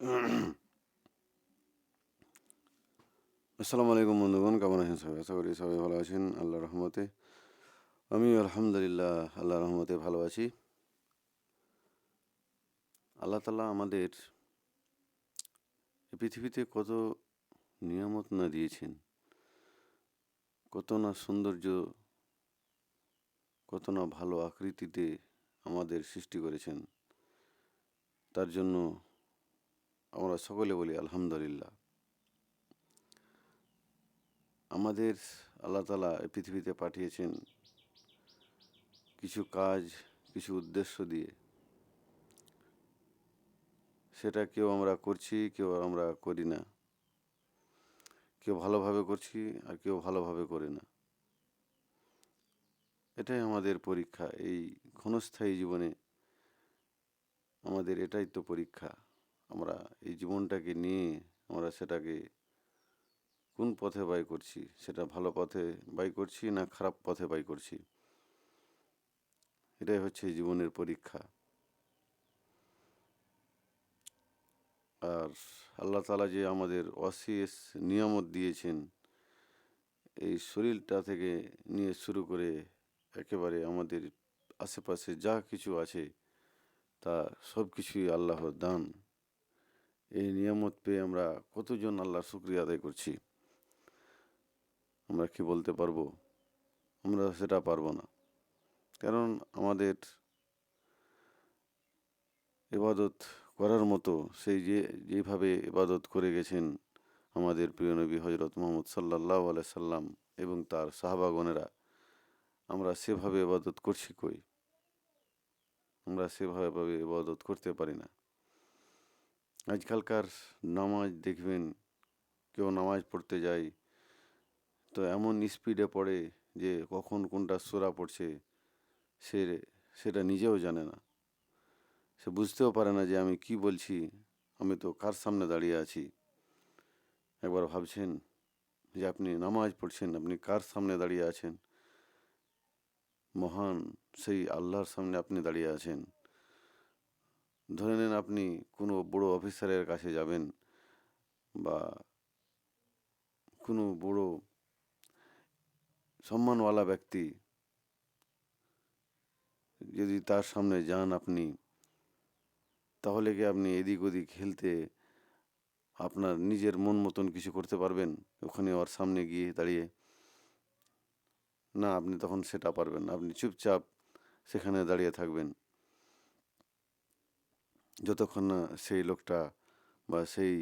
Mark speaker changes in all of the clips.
Speaker 1: আসসালামু আলাইকুম বন্ধুগণ, কেমন আছেন সবাই? আশা করি সবাই ভালো আছেন। আল্লাহ রহমতে। আমি আলহামদুলিল্লাহ আল্লাহ রহমতে ভালো আছি। আল্লাহ তালা আমাদের পৃথিবীতে কত নিয়ামত না দিয়েছেন, কত না সৌন্দর্য, কত না ভালো আকৃতিতে আমাদের সৃষ্টি করেছেন। তার জন্য আমরা সকলে বলি আলহামদুলিল্লাহ। আমাদের আল্লাহ তালা পৃথিবীতে পাঠিয়েছেন কিছু কাজ, কিছু উদ্দেশ্য দিয়ে। সেটা কেউ আমরা করছি, কেউ আমরা করি না। কেউ ভালোভাবে করছি আর কেউ ভালোভাবে করে না। এটাই আমাদের পরীক্ষা, এই ক্ষণস্থায়ী জীবনে আমাদের এটাই তো পরীক্ষা। আমরা এই জীবনটাকে নিয়ে আমরা সেটাকে কোন পথে ব্যয় করছি? সেটা ভালো পথে ব্যয় করছি না খারাপ পথে ব্যয় করছি? এটাই হচ্ছে জীবনের পরীক্ষা। আর আল্লাহ তালা যে আমাদের অশেষ নিয়ামত দিয়েছেন, এই শরীরটা থেকে নিয়ে শুরু করে একেবারে আমাদের আশেপাশে যা কিছু আছে, তা সব কিছুই আল্লাহর দান। এই নিয়ামত পেয়ে আমরা কতজন আল্লাহর শুক্রিয়া আদায় করছি? আমরা কি বলতে পারব? আমরা সেটা পারব না। কারণ আমাদের এবাদত করার মতো সেই যে, যেভাবে ইবাদত করে গেছেন আমাদের প্রিয় নবী হজরত মোহাম্মদ সাল্লাহ সাল্লাম এবং তার সাহাবাগনেরা আমরা সেভাবে ইবাদত করছি কই? আমরা সেভাবে ইবাদত করতে পারি না। আজকালকার নামাজ দেখবেন, কেউ নামাজ পড়তে যায়, তো এমন স্পিডে পড়ে যে কখন কোনটা সোরা পড়ছে, সে সেটা নিজেও জানে না। সে বুঝতেও পারে না যে আমি কি বলছি, আমি তো কার সামনে দাঁড়িয়ে আছি। একবার ভাবছেন যে আপনি নামাজ পড়ছেন, আপনি কার সামনে দাঁড়িয়ে আছেন? মহান সেই আল্লাহর সামনে আপনি দাঁড়িয়ে আছেন। ধরে নেন আপনি কোনো বড় অফিসারের কাছে যাবেন বা কোনো বড় সম্মানওয়ালা ব্যক্তি যদি তার সামনে যান আপনি, তাহলে কি আপনি এদিক ওদিক খেলতে আপনার নিজের মন মতন কিছু করতে পারবেন? ওখানে ওর সামনে গিয়ে দাঁড়িয়ে? না, আপনি তখন সেটা পারবেন আপনি চুপচাপ সেখানে দাঁড়িয়ে থাকবেন। যতক্ষণ না সেই লোকটা বা সেই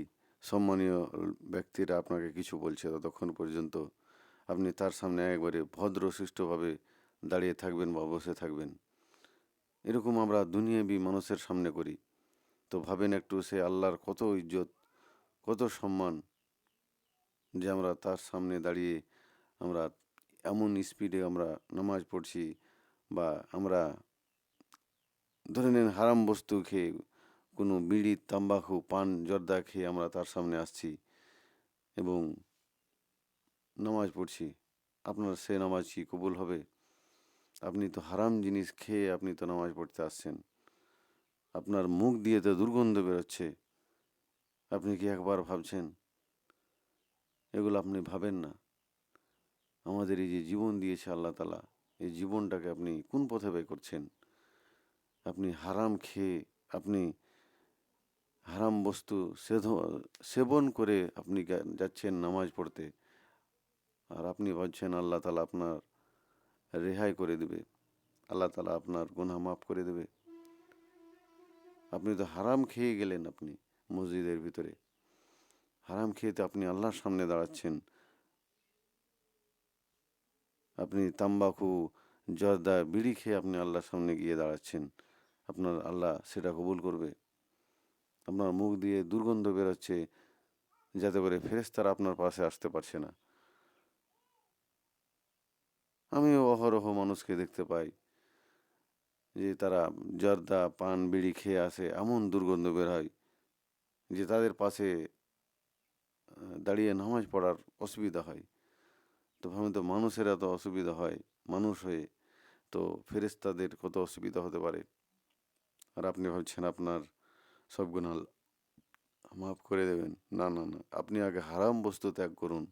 Speaker 1: সম্মানীয় ব্যক্তিরা আপনাকে কিছু বলছে, ততক্ষণ পর্যন্ত আপনি তার সামনে একবারে ভদ্র সুষ্ঠুভাবে দাঁড়িয়ে থাকবেন বা বসে থাকবেন। এরকম আমরা দুনিয়াবি মানুষের সামনে করি। তো ভাবেন একটু সে আল্লাহর কত ইজ্জত, কত সম্মান যে আমরা তার সামনে দাঁড়িয়ে আমরা এমন স্পিডে আমরা নামাজ পড়ছি বা আমরা ধরে নিন হারাম বস্তু খেয়ে কোনো বিড়ি, তাম্বাকু, পান, জর্দা খেয়ে আমরা তার সামনে আসছি এবং নামাজ পড়ছি। আপনার সে নামাজ কি কবুল হবে? আপনি তো হারাম জিনিস খেয়ে আপনি তো নামাজ পড়তে আসছেন। আপনার মুখ দিয়ে তো দুর্গন্ধ বেরোচ্ছে। আপনি কি একবার ভাবছেন? এগুলো আপনি ভাবেন না। আমাদের এই যে জীবন দিয়েছে আল্লাহ তালা, এই জীবনটাকে আপনি কোন পথে ব্যয় করছেন? আপনি হারাম খেয়ে আপনি হারাম বস্তু সেবন করে আপনি যাচ্ছেন নামাজ পড়তে। আর আপনি ভাবছেন আল্লাহ তালা আপনার রেহাই করে দেবে। আল্লাহ তালা আপনার গুনাহ মাফ করে দেবে। আপনি তো হারাম খেয়ে গেলেন আপনি মসজিদের ভিতরে। হারাম খেয়ে তো আপনি আল্লাহর সামনে দাঁড়াচ্ছেন। আপনি তাম্বাকু, জর্দা, বিড়ি খেয়ে আপনি আল্লাহর সামনে গিয়ে দাঁড়াচ্ছেন। আপনার আল্লাহ সেটা কবুল করবে। আপনার মুখ দিয়ে দুর্গন্ধ বেরোচ্ছে যাতে করে ফেরেস্তারা আপনার পাশে আসতে পারছে না। আমিও অহরহ মানুষকে দেখতে পাই যে তারা জর্দা, পান, বিড়ি খেয়ে আসে, এমন দুর্গন্ধ বের হয় যে তাদের পাশে দাঁড়িয়ে নামাজ পড়ার অসুবিধা হয়। তো ভাবুন তো, মানুষের এত অসুবিধা হয়, মানুষ হয়ে তো ফেরেস্তাদের কত অসুবিধা হতে পারে? আর আপনি ভাবছেন আপনার সব গুণ মাফ করে দেবেন। না না না, আপনি আগে হারাম বস্তু ত্যাগ করুন।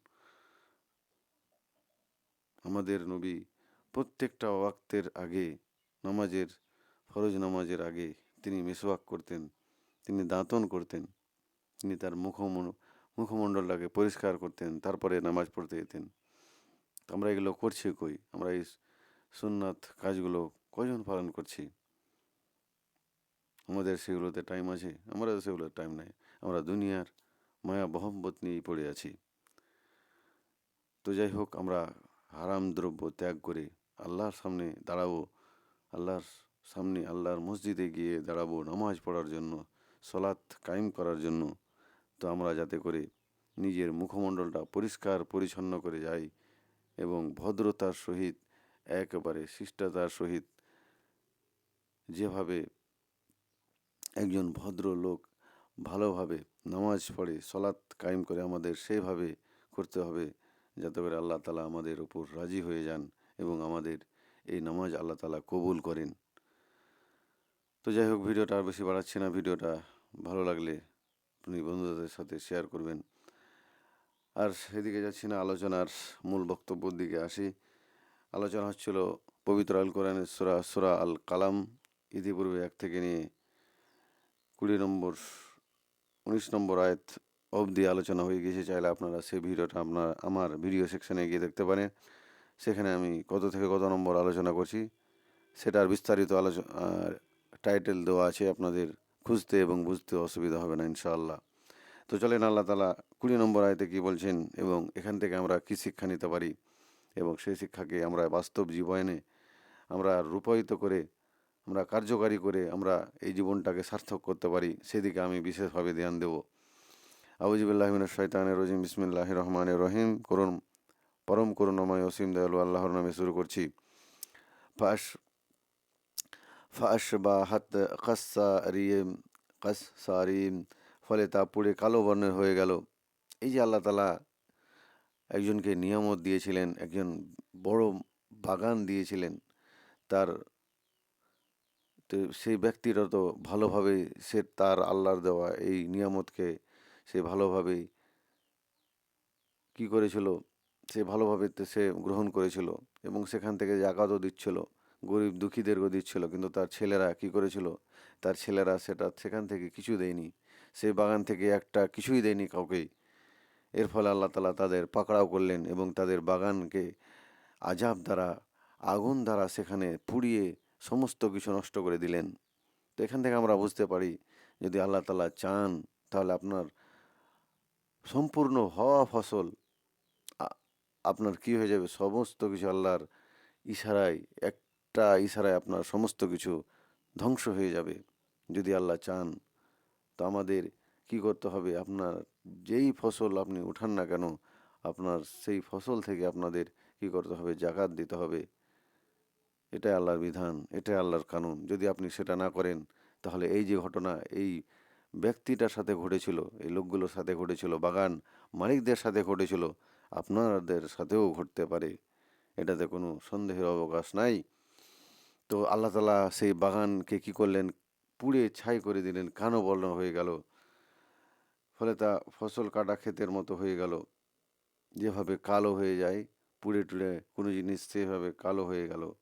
Speaker 1: আমাদের নবী প্রত্যেকটা ওয়াক্তের আগে, নামাজের, ফরজ নামাজের আগে তিনি মেসওয়াক করতেন, তিনি দাঁতন করতেন, তিনি তার মুখমন, মুখমণ্ডলটাকে পরিষ্কার করতেন, তারপরে নামাজ পড়তে যেতেন। আমরা এগুলো করছি কই? আমরা এই সুন্নাত কাজগুলো কজন পালন করছি? আমাদের সেগুলোতে টাইম আছে, আমরা সেগুলোর টাইম নাই, আমরা দুনিয়ার মায়া বহম্বত নিয়েই পড়ে আছি। তো যাই হোক, আমরা হারাম দ্রব্য ত্যাগ করে আল্লাহর সামনে দাঁড়াবো, আল্লাহর সামনে আল্লাহর মসজিদে গিয়ে দাঁড়াবো নামাজ পড়ার জন্য, সলাৎ কায়েম করার জন্য। তো আমরা যাতে করে নিজের মুখমণ্ডলটা পরিষ্কার পরিচ্ছন্ন করে যাই এবং ভদ্রতার সহিত, একেবারে শিষ্টাতার সহিত যেভাবে একজন ভদ্র লোক ভালোভাবে নামাজ পড়ে সলাৎ কায়েম করে আমাদের সেভাবে করতে হবে যাতে করে আল্লাহ তালা আমাদের উপর রাজি হয়ে যান এবং আমাদের এই নামাজ আল্লাহ তালা কবুল করেন। তো যাই হোক, ভিডিওটা আর বেশি বাড়াচ্ছি না। ভিডিওটা ভালো লাগলে আপনি বন্ধুদের সাথে শেয়ার করবেন। আর সেদিকে যাচ্ছি না, আলোচনার মূল বক্তব্যর দিকে আসি। আলোচনা হচ্ছিল পবিত্র আল কোরআনের সুরা সুরা আল কালাম। ইতিপূর্বে এক থেকে নিয়ে কুড়ি নম্বর, উনিশ নম্বর আয়াত অবধি আলোচনা হয়ে গেছে। চাইলে আপনারা সেই ভিডিওটা আপনার, আমার ভিডিও সেকশনে গিয়ে দেখতে পারেন। সেখানে আমি কত থেকে কত নম্বর আলোচনা করছি, সেটার বিস্তারিত আলোচনা টাইটেল দেওয়া আছে আপনাদের খুঁজতে এবং বুঝতে অসুবিধা হবে না, ইনশাআল্লাহ। তো চলেন আল্লাহ তালা কুড়ি নম্বর আয়তে কী বলছেন এবং এখান থেকে আমরা কী শিক্ষা নিতে পারি এবং সেই শিক্ষাকে আমরা বাস্তব জীবনে আমরা রূপায়িত করে আমরা কার্যকারী করে আমরা এই জীবনটাকে সার্থক করতে পারি, সেদিকে আমি বিশেষভাবে ধ্যান দেব। আবুজিবুল্লাহমিন শৈতানের রজিম। বিসমিল্লাহ রহমান রহিম। করুন, পরম করুণাময় অসীম দয়ালু আল্লাহর নামে শুরু করছি। ফাশ ফাশ বা হাত কাসা রিয়েম কাস সারিম ফলে তা পুড়ে কালো বর্ণের হয়ে গেল। এই যে আল্লাহ তালা একজনকে নিয়ামত দিয়েছিলেন, একজন বড় বাগান দিয়েছিলেন, তার তো সেই ব্যক্তিরা তো ভালোভাবে সে তার আল্লাহর দেওয়া এই নিয়ামতকে সে ভালোভাবেই কি করেছিল? সে ভালোভাবে সে গ্রহণ করেছিল এবং সেখান থেকে জাকাতও দিচ্ছিল, গরিব দুঃখীদেরকেও দিচ্ছিল, কিন্তু তার ছেলেরা কি করেছিল? তার ছেলেরা সেটা সেখান থেকে কিছু দেয়নি। সেই বাগান থেকে একটা কিছুই দেয়নি কাউকেই। এর ফলে আল্লাহ তালা তাদের পাকড়াও করলেন এবং তাদের বাগানকে আজাব দ্বারা, আগুন দ্বারা সেখানে পুড়িয়ে সমস্ত কিছু নষ্ট করে দিলেন। তো এখান থেকে আমরা বুঝতে পারি, যদি আল্লাহ তালা চান, তাহলে আপনার সম্পূর্ণ হওয়া ফসল আপনার কি হয়ে যাবে? সমস্ত কিছু আল্লাহর ইশারায়, একটা ইশারায় আপনার সমস্ত কিছু ধ্বংস হয়ে যাবে, যদি আল্লাহ চান। তো আমাদের কি করতে হবে? আপনার যেই ফসল আপনি উঠান না কেন, আপনার সেই ফসল থেকে আপনাদের কি করতে হবে? জাকাত দিতে হবে। এটাই আল্লাহর বিধান, এটাই আল্লাহর কানুন। যদি আপনি সেটা না করেন, তাহলে এই যে ঘটনা, এই ব্যক্তিটার সাথে ঘটেছিল, এই লোকগুলোর সাথে ঘটেছিল, বাগান মালিকদের সাথে ঘটেছিল, আপনাদের সাথেও ঘটতে পারে। এটাতে কোনো সন্দেহের অবকাশ নাই। তো আল্লাহ তালা সেই বাগানকে কি করলেন? পুড়ে ছাই করে দিলেন কানো বর্ণ হয়ে গেল। ফলে তা ফসল কাটা ক্ষেতের মতো হয়ে গেল। যেভাবে কালো হয়ে যায়, পুড়ে টুড়ে কোনো জিনিস সেভাবে কালো হয়ে গেল।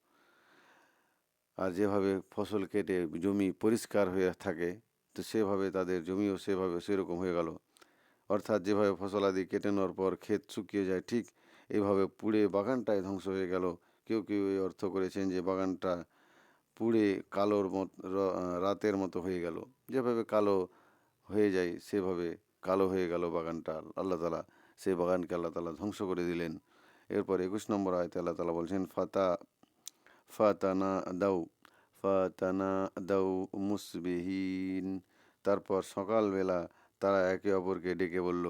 Speaker 1: আর যেভাবে ফসল কেটে জমি পরিষ্কার হয়ে থাকে, তো সেভাবে তাদের জমিও সেভাবে সেরকম হয়ে গেল। অর্থাৎ যেভাবে ফসল আদি কেটে নেওয়ার পর ক্ষেত শুকিয়ে যায়, ঠিক এইভাবে পুড়ে বাগানটাই ধ্বংস হয়ে গেল। কেউ কেউ এই অর্থ করেছেন যে বাগানটা পুড়ে কালোর মত রাতের মতো হয়ে গেল। যেভাবে কালো হয়ে যায়, সেভাবে কালো হয়ে গেল বাগানটা। আল্লাহ তালা সেই বাগানকে আল্লাহ তালা ধ্বংস করে দিলেন। এরপর একুশ নম্বর আয়তে আল্লাহ তালা বলছেন, ফাতা ফাতানা দাউ ফাতানা দাউ মুসবিহীন। তারপর সকালবেলা তারা একে অপরকে ডেকে বলল,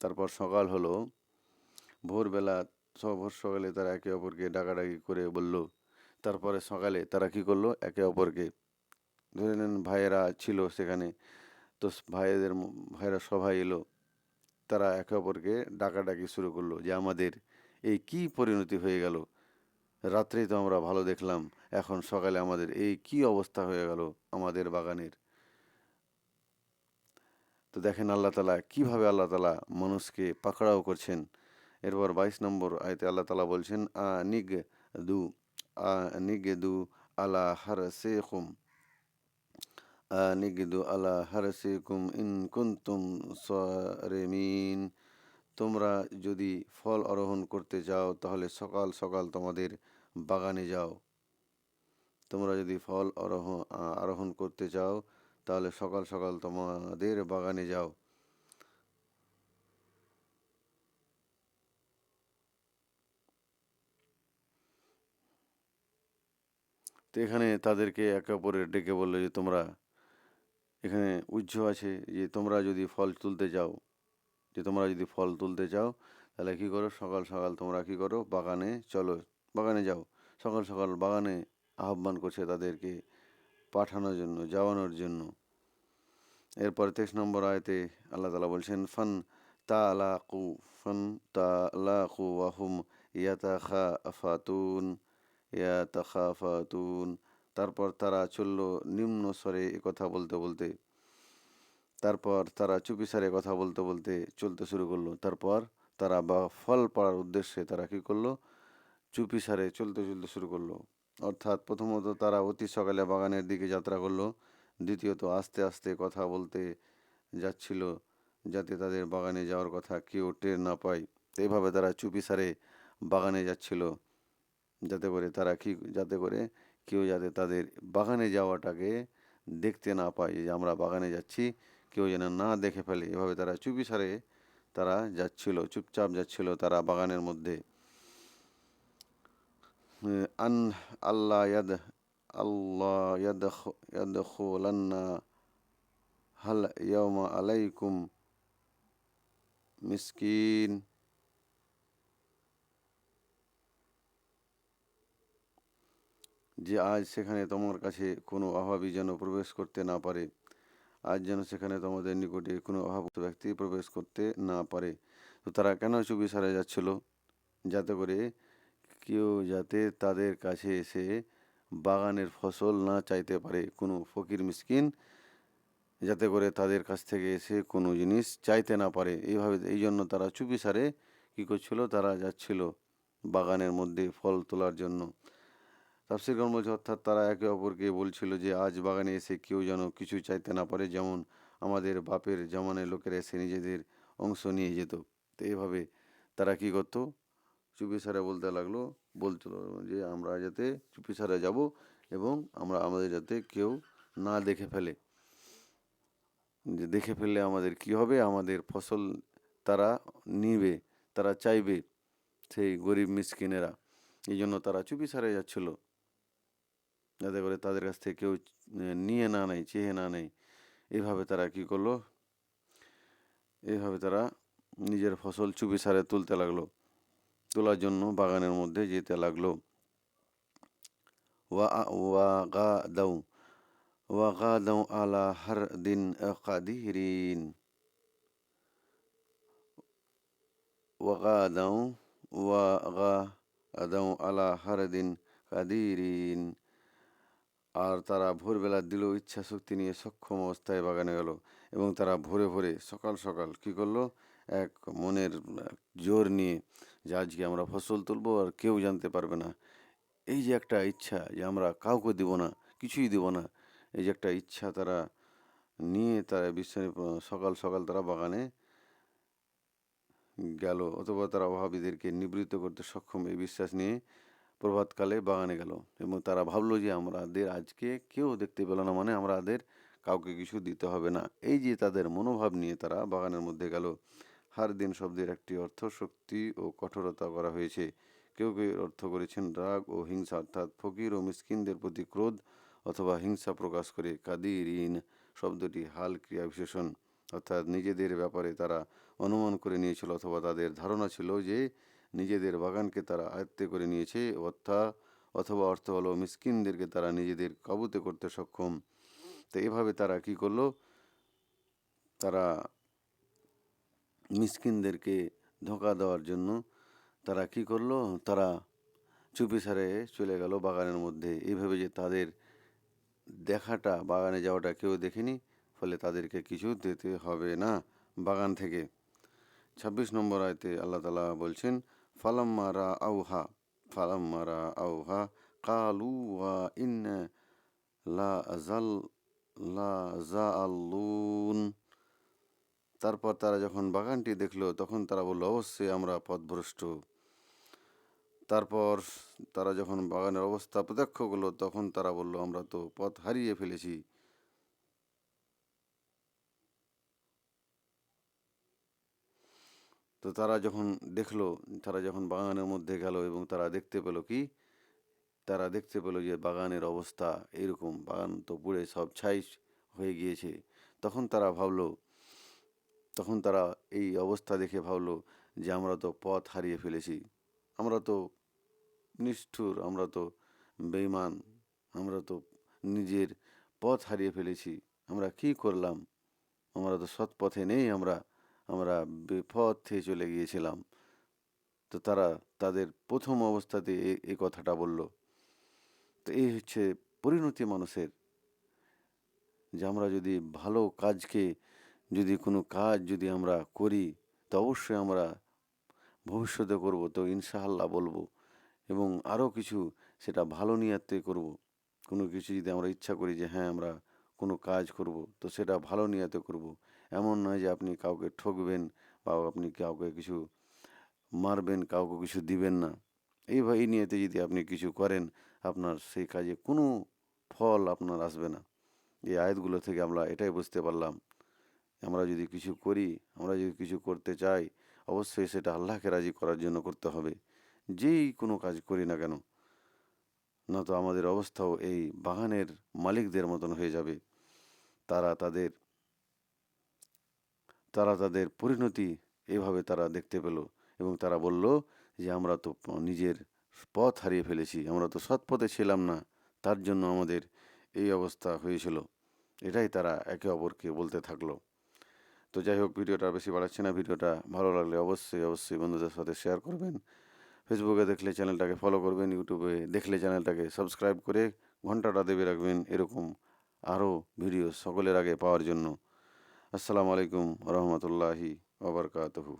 Speaker 1: তারপর সকাল হলো। ভোরবেলা ভোর সকালে তারা একে অপরকে ডাকাডাকি করে বলল, তারপরে সকালে তারা কি করল? একে অপরকে। ধরে নেন ভাইয়েরা ছিল সেখানে, তো ভাইয়েদের ভাইয়েরা সবাই এলো। তারা একে অপরকে ডাকাডাকি শুরু করল যে আমাদের এই কি পরিণতি হয়ে গেল? রাত্রেই তো আমরা ভালো দেখলাম, এখন সকালে আমাদের এই কি অবস্থা হয়ে গেল আমাদের বাগানের। তো দেখেন আল্লাহ তালা কীভাবে আল্লাহ তালা মানুষকে পাকড়াও করছেন। এরপর বাইশ নম্বর আয়তে আল্লাহ তালা বলছেন আ নিগ দু আ নিগ দু আলা হার সে খুম আ নিগ দু আলা হার সে কুম ইন কুন্তুম সরেমিন। তোমরা যদি ফল আরোহণ করতে যাও, তাহলে সকাল সকাল তোমাদের বাগানে যাও। তোমরা যদি ফল আরোহণ আরোহণ করতে চাও, তাহলে সকাল সকাল তোমাদের বাগানে যাও। তো এখানে তাদেরকে একে অপরের ডেকে বলল যে, তোমরা এখানে উজ্জ্ব আছে যে, তোমরা যদি ফল তুলতে যাও, যে, তোমরা যদি ফল তুলতে চাও, তাহলে কী করো? সকাল সকাল তোমরা কী করো? বাগানে চলো। বাগানে যাও। সকাল সকাল বাগানে আহ্বান করছে তাদেরকে পাঠানোর জন্য, যাওয়ানোর জন্য। এরপর তেইশ নম্বর আয়তে আল্লাহ তালা বলছেন, ফান তালাকু, ফান তা তালাকু ওয়াহুম ইয়াতা খা ফাতুন ইয়াতা খা ফাতুন তারপর তারা চলল নিম্ন স্বরে কথা বলতে বলতে। তারপর তারা চুপিসারে কথা বলতে বলতে চলতে শুরু করল। তারপর তারা বা ফল পাড়ার উদ্দেশ্যে তারা কী করল? চুপিসারে চলতে চলতে শুরু করল। অর্থাৎ প্রথমত তারা অতি সকালে বাগানের দিকে যাত্রা করল। দ্বিতীয়ত আস্তে আস্তে কথা বলতে যাচ্ছিল যাতে তাদের বাগানে যাওয়ার কথা কেউ টের না পায়। এইভাবে তারা চুপিসারে বাগানে যাচ্ছিল যাতে করে তারা কি, যাতে করে কেউ যাতে তাদের বাগানে যাওয়াটাকে দেখতে না পায় যে আমরা বাগানে যাচ্ছি, কেউ যেন না দেখে ফেলে। এভাবে তারা চুপিসারে তারা যাচ্ছিল, চুপচাপ যাচ্ছিল তারা বাগানের মধ্যে। আন আল্লাহ ইয়াদ আল্লাহ ইয়াদখুলান্না হাল ইয়াউমা আলাইকুম মিসকিন যে আজ সেখানে তোমার কাছে কোনো অভাবী যেন প্রবেশ করতে না পারে। আজ যেন সেখানে তোমাদের নিকটে কোনো অভাব ব্যক্তি প্রবেশ করতে না পারে। তো তারা কেন চুপি সারা যাচ্ছিল? যাতে করে কেউ যাতে তাদের কাছে এসে বাগানের ফসল না চাইতে পারে, কোনো ফকির মিসকিন, যাতে করে তাদের কাছ থেকে এসে কোনো জিনিস চাইতে না পারে। এইভাবে এই জন্য তারা চুপি সারে কী করছিল? তারা যাচ্ছিল বাগানের মধ্যে ফল তোলার জন্য। তাফসির বলছে, অর্থাৎ তারা একে অপরকে বলছিল যে, আজ বাগানে এসে কেউ যেন কিছু চাইতে না পারে, যেমন আমাদের বাপের জমানের লোকেরা এসে নিজেদের অংশ নিয়ে যেত। তো এইভাবে তারা কী করতো? চুপিসারে বলতে লাগল, বলছিল যে আমরা যাতে চুপিসারে যাব এবং আমরা আমাদের যাতে কেউ না দেখে ফেলে। যে দেখে ফেললে আমাদের কি হবে? আমাদের ফসল তারা নিবে, তারা চাইবে সেই গরিব মিসকিনেরা। এই জন্য তারা চুপিসারে যাচ্ছিল। যাতে করে তাদের কাছ থেকে কেউ নিয়ে না নেয়, চেয়ে না নেয়। এভাবে তারা কি করল? এভাবে তারা নিজের ফসল চুপি সারে তুলতে লাগল। তোলার জন্য বাগানের মধ্যে যেতে লাগল। ওয়া ওয়া দাউ, ওয়া আলা হার দিন কাদিরিন। ওয়া দাউ ওয়া দাউ আলা হার দিন কাদিরিন। আর তারা ভোরবেলা দিল ইচ্ছা শক্তি নিয়ে সক্ষম অবস্থায় বাগানে গেল এবং তারা ভোরে ভোরে সকাল সকাল কি করল? এক মনের জোর নিয়ে যে আজকে আমরা ফসল তুলবো আর কেউ জানতে পারবে না। এই যে একটা ইচ্ছা যে আমরা কাউকে দিব না, কিছুই দিব না, এই যে একটা ইচ্ছা তারা নিয়ে তারা বিশ্ব সকাল সকাল তারা বাগানে গেল অথবা তারা অভাবীদেরকে নিবৃত্ত করতে সক্ষম। এই বিশ্বাস নিয়ে প্রভাতকালে বাগানে গেল এবং তারা ভাবলো যে আমাদের আজকে কেউ দেখতে পেল না মানে আমাদের কাউকে কিছু দিতে হবে না। এই যে তাদের মনোভাব নিয়ে তারা বাগানের মধ্যে গেল। হার দিন শব্দের একটি অর্থ শক্তি ও কঠোরতা করা হয়েছে। কেউ কেউ অর্থ করেছেন রাগ ও হিংসা, অর্থাৎ ফকির ও মিসকিনদের প্রতি ক্রোধ অথবা হিংসা প্রকাশ করে কাদির ইন শব্দটি হাল ক্রিয়া বিশেষণ। অর্থাৎ নিজেদের ব্যাপারে তারা অনুমান করে নিয়েছিল অথবা তাদের ধারণা ছিল যে নিজেদের বাগানকে তারা আয়ত্তে করে নিয়েছে অর্থাৎ অথবা অর্থ হলো মিসকিনদেরকে তারা নিজেদের কাবুতে করতে সক্ষম। তো এভাবে তারা কি করল? তারা মিসকিনদেরকে ধোঁকা দেওয়ার জন্য তারা কি করল? তারা চুপিসারে চলে গেল বাগানের মধ্যে। এইভাবে যে তাদের দেখাটা, বাগানে যাওয়াটা কেউ দেখেনি, ফলে তাদেরকে কিছু দিতে হবে না বাগান থেকে। ছাব্বিশ নম্বর আয়তে আল্লাহ তালা বলছেন ফালাম্মারা আউহা ফালাম্মারা আউহা কালু ইন লা জাল লা জাআল্লুন তারপর তারা যখন বাগানটি দেখল, তখন তারা বলল, অবশ্যই আমরা পথভ্রষ্ট। তারপর তারা যখন বাগানের অবস্থা প্রত্যক্ষ করল, তখন তারা বলল, আমরা তো পথ হারিয়ে ফেলেছি। তো তারা যখন দেখল, তারা যখন বাগানের মধ্যে গেল এবং তারা দেখতে পেল কি, তারা দেখতে পেল যে বাগানের অবস্থা এরকম, বাগান তো পুড়ে সব ছাই হয়ে গিয়েছে। তখন তারা ভাবলো তখন তারা এই অবস্থা দেখে ভাবলো যে, আমরা তো পথ হারিয়ে ফেলেছি। আমরা তো নিষ্ঠুর, আমরা তো বেইমান আমরা তো নিজের পথ হারিয়ে ফেলেছি। আমরা কি করলাম? আমরা তো সৎ পথে নেই, আমরা আমরা বিপথে চলে গিয়েছিলাম। তো তারা তাদের প্রথম অবস্থাতে এই কথাটা বলল, তো এই হচ্ছে পরিণতি মানুষের, যে আমরা যদি ভালো কাজকে যদি কোনো কাজ যদি আমরা করি, তো অবশ্যই আমরা ভবিষ্যতে করব। তো ইনশাআল্লাহ বলব এবং আরও কিছু সেটা ভালো নিয়াতে করব। কোনো কিছু যদি আমরা ইচ্ছা করি যে হ্যাঁ আমরা কোনো কাজ করব, তো সেটা ভালো নিয়াতে করব। এমন নয় যে আপনি কাউকে ঠকবেন বা আপনি কাউকে কিছু মারবেন, কাউকে কিছু দিবেন না। এইভাবে এই নিয়েতে যদি আপনি কিছু করেন, আপনার সেই কাজে কোনো ফল আপনার আসবে না। এই আয়াতগুলো থেকে আমরা এটাই বুঝতে পারলাম। আমরা যদি কিছু করি, আমরা যদি কিছু করতে চাই, অবশ্যই সেটা আল্লাহকে রাজি করার জন্য করতে হবে। যেই কোনো কাজ করি না কেন, না তো আমাদের অবস্থাও এই বাগানের মালিকদের মতন হয়ে যাবে। তারা তাদের তারা তাদের পরিণতি এভাবে তারা দেখতে পেল এবং তারা বলল যে, আমরা তো নিজের পথ হারিয়ে ফেলেছি, আমরা তো সৎ পথে ছিলাম না, তার জন্য আমাদের এই অবস্থা হয়েছিল। এটাই তারা একে অপরকে বলতে থাকল। তো যাই হোক, ভিডিওটা বেশি বাড়াচ্ছি না। ভিডিওটা ভালো লাগলে অবশ্যই অবশ্যই বন্ধুদের সাথে শেয়ার করবেন। ফেসবুকে দেখলে চ্যানেলটাকে ফলো করবেন ইউটিউবে দেখলে চ্যানেলটাকে সাবস্ক্রাইব করে ঘন্টাটা দেবে রাখবেন এরকম আরও ভিডিও সকলের আগে পাওয়ার জন্য। আসসালামু আলাইকুম রহমতুল্লাহি ওবরকাতহু